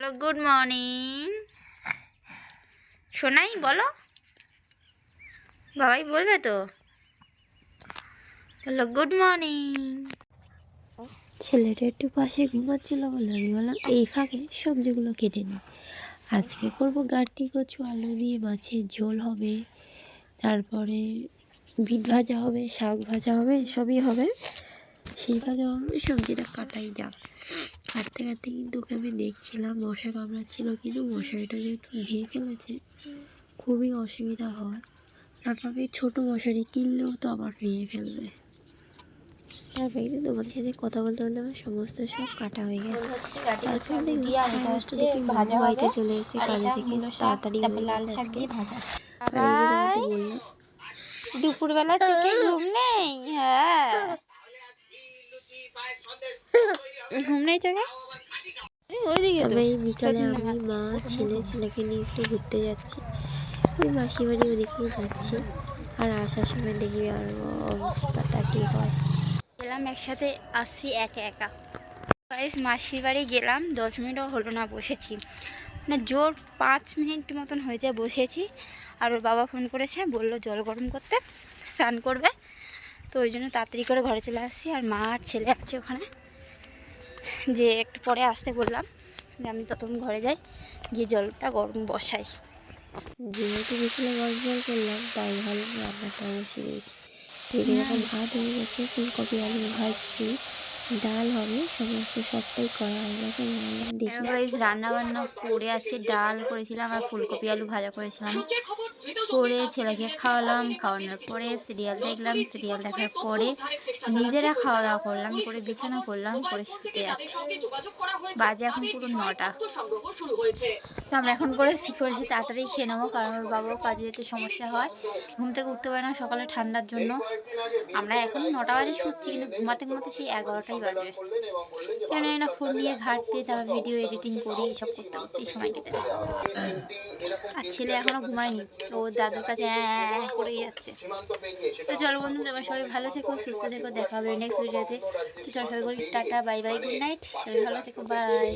Hello good morning শোনাই বলো। বাবাই বলবে তো। হ্যালো গুড মর্নিং ছেলেটা একটু পাশে ঘুমাচ্ছিল বলে আমি বললাম, এই ফাঁকে সবজিগুলো কেটে নিই আজকে করব গাঁটি কচু, আলু দিয়ে মাছের ঝোল হবে। তারপরে বিট ভাজা হবে, শাক ভাজা হবে এসবই হবে। সেই ফাঁকে সবজিটা কাটাই যাক। কাটতে কাটতে কিন্তু ওকে আমি দেখছিলাম মশা কামড়াচ্ছিল কিন্তু মশারিটা যেহেতু ভেঙে ফেলেছে খুবই অসুবিধা হয়। তারপর আমি ছোটো মশারি কিনলেও তো আবার ভেঙে ফেলবে। তারপরে কিন্তু তোমাদের সাথে কথা বলতে বলতে আমার সমস্ত সব কাটা হয়ে গেছে। তারপর সাড়ে দশটা থেকে ভাজা বাড়িতে চলে এসেছে আর কাজে থেকে তাড়াতাড়ি লাল শাক দিয়ে ভাজা। দুপুরবেলা চোখে ঘুম নেই? হ্যাঁ। ঘুম নেই চোখে তবে এই বিকালে আমি মা ছেলে ছেলেকে নিয়ে একটু ঘুরতে যাচ্ছি। ওই মাসি বাড়ি ওদিকেই যাচ্ছি। আর আসার সময় দেখি আর অবস্থাটা কি হয় গেলাম একসাথে আসছি একা একা। মাসির বাড়ি গেলাম দশ মিনিটও হলো না বসেছি। মানে জোর পাঁচ মিনিট মতন হয়েছে বসেছি। আর ওর বাবা ফোন করেছে বলল জল গরম করতে স্নান করবে। তো ওই জন্য তাড়াতাড়ি করে ঘরে চলে আসছি। আর মা আর ছেলে আছে ওখানে। যে একটু পরে আসতে বললাম যে আমি ততক্ষণ ঘরে যাই গিয়ে জলটা গরম বসাই। যেহেতু বিকেলে গল্প জল করলাম তাই ভাবলাম রান্নাটা বসে দিয়েছি। এদিকে এখন ভাত হয়ে গেছে ফুলকপি আলু ভাজছি ডাল হবে সমস্ত সবটাই করা হয়ে গেছে রান্না বান্না করে আসি ডাল করেছিলাম আর ফুলকপি আলু ভাজা করেছিলাম। করে ছেলেকে খাওয়ালাম, খাওয়ানোর পরে সিরিয়াল দেখলাম সিরিয়াল দেখার পরে নিজেরা খাওয়া দাওয়া করলাম, করে বিছানা করলাম, করে শুতে যাচ্ছি। বাজে এখন পুরো নটা। তো আমরা এখন করে কী করেছি তাড়াতাড়ি খেয়ে নেব, কারণ ওর বাবাও কাজে যেতে সমস্যা হয়। ঘুম থেকে উঠতে পারে না সকালে ঠান্ডার জন্য। আমরা এখন নটা বাজে শুচ্ছি, কিন্তু ঘুমাতে ঘুমাতে সেই এগারোটাই বাজবে। কেন না ফোন নিয়ে ঘাটতে, তারপর ভিডিও এডিটিং করি, এসব করতে করতে সময় কেটে যায়। আর ছেলে এখনও ঘুমায়নি। ও দাদুর কাছে হ্যাঁ হ্যাঁ করেই যাচ্ছে। তো চলো বন্ধু তোমার সবাই ভালো থেকো, সুস্থ থেকো, দেখা হবে নেক্সট ভিডিওতে তো। চলো সবাই বলি tata bye bye good night সবাই ভালো থেকো বাই